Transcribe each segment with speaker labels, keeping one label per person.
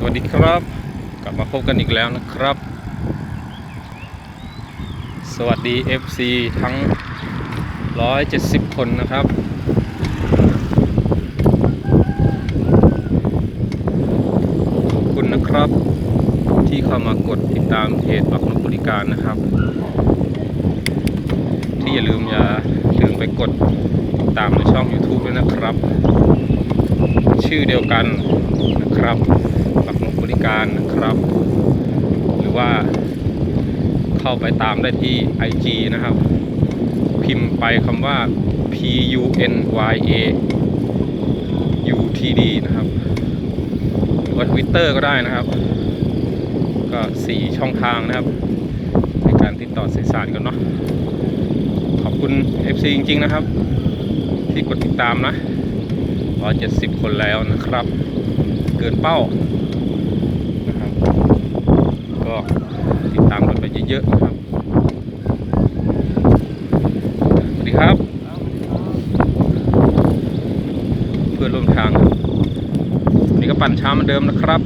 Speaker 1: สวัสดีครับ กลับมาพบกันอีกแล้วนะครับ สวัสดี FC ทั้ง 170 คนนะครับ ขอบคุณนะครับ ที่เข้ามากดติดตามเพจบักนกบริการนะครับ ที่อย่าลืมอย่าลืมไปกดติดตามในช่อง YouTube ด้วยนะครับ ชื่อเดียวกันนะครับ บริการนะครับ หรือว่าเข้าไปตามได้ที่ IG นะครับ พิมพ์ไปคำว่า P U N Y A U T D นะครับ หรือว่า Twitter ก็ได้นะครับ ก็ 4 ช่องทางนะครับ ในการติดต่อสื่อสารกันเนาะขอบคุณ FC จริง ๆ นะครับ ที่กดติดตามนะ170 คนแล้วนะครับ เกินเป้า ก็ติดตามกันไปเยอะๆนะครับสวัสดีครับ เพื่อนร่วมทางวันนี้ก็ปั่นเช้าเหมือนเดิมนะครับ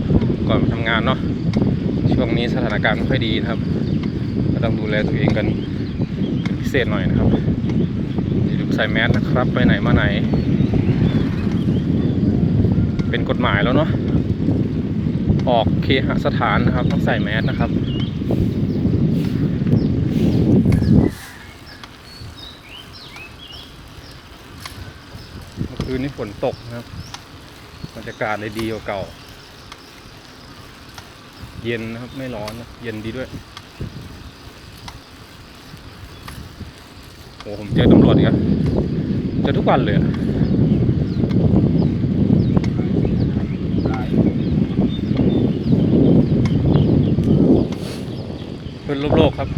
Speaker 1: ก่อนมาทำงานเนาะช่วงนี้สถานการณ์ไม่ค่อยดีนะครับ ก็ต้องดูแลตัวเองกันเป็นพิเศษหน่อยนะครับอย่าลืมใส่แมสนะครับ ไปไหนมาไหน เป็นกฎหมายแล้วเนาะ ออกเคหสถานนะครับ ต้องใส่แมสนะครับ เมื่อคืนนี้ฝนตกนะครับบรรยากาศเลยดีกว่าเก่า เย็นนะครับไม่ร้อนนะเย็นดีด้วยโอ้ผมเจอตำรวจอีกแล้วเจอทุกวันเลยอะ เพื่อนร่วมโลกครับ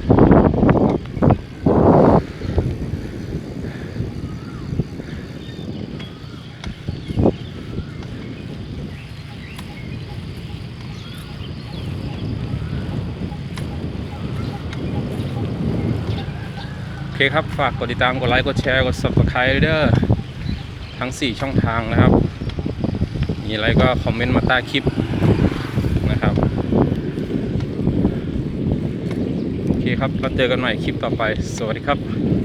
Speaker 1: โอเคครับ ฝากกดติดตาม กดไลค์ กดแชร์ กด subscribe เด้อทั้ง 4 ช่องทางนะครับ มีอะไรก็คอมเมนต์มาใต้คลิปนะครับ โอ เคครับ เราเจอกันใหม่คลิปต่อไป สวัสดีครับ